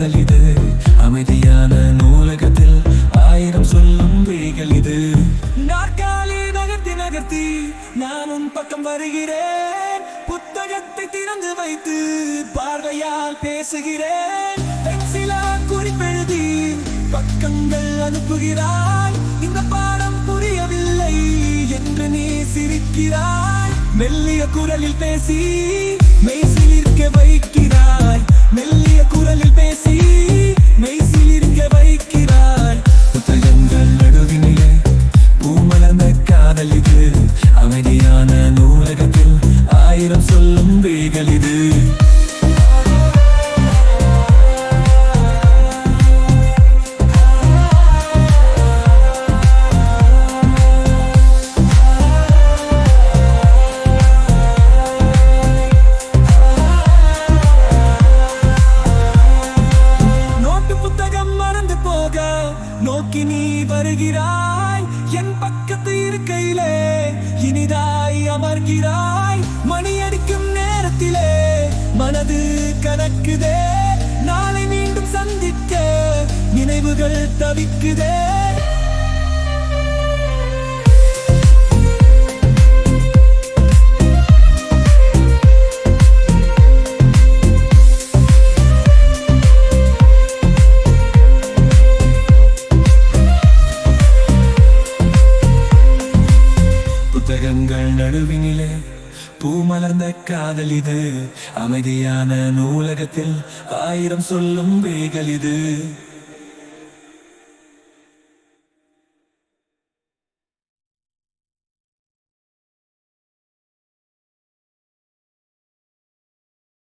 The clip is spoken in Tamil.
காதல் இது. அமைதியான நூலகத்தில் ஆயிரம் சொல்லும் விழிகள் இது. நாற்காலி நகர்த்தி நகர்த்தி நான் உன் பக்கம் வருகிறேன். புத்தகத்தை திறந்து வைத்து பார்வையால் பேசுகிறேன். பென்சிலா குறிப்பெழுதி பக்கங்கள் அனுப்புகிறாய். இந்த பாடம் புரியவில்லை என்று நீ சிரிக்கிறாய். மெல்லிய குரலில் பேசி மெய்சிலிருக்க வைக்கிறாய். மெல்லிய ஆயிரம் சொல்லும் வேகல் இது. நோக்கி நீ வருகிறாய். என் பக்கத்து இருக்கையிலே இனிதாய் அமர்கிறாய். மனது கணக்குதே. நாளை மீண்டும் சந்திக்க நினைவுகள் தவிக்குதே. புத்தகங்கள் நடுவினிலே பூமலர்ந்த காதல் இது. அமைதியான நூலகத்தில் ஆயிரம் சொல்லும் வேகல் இது.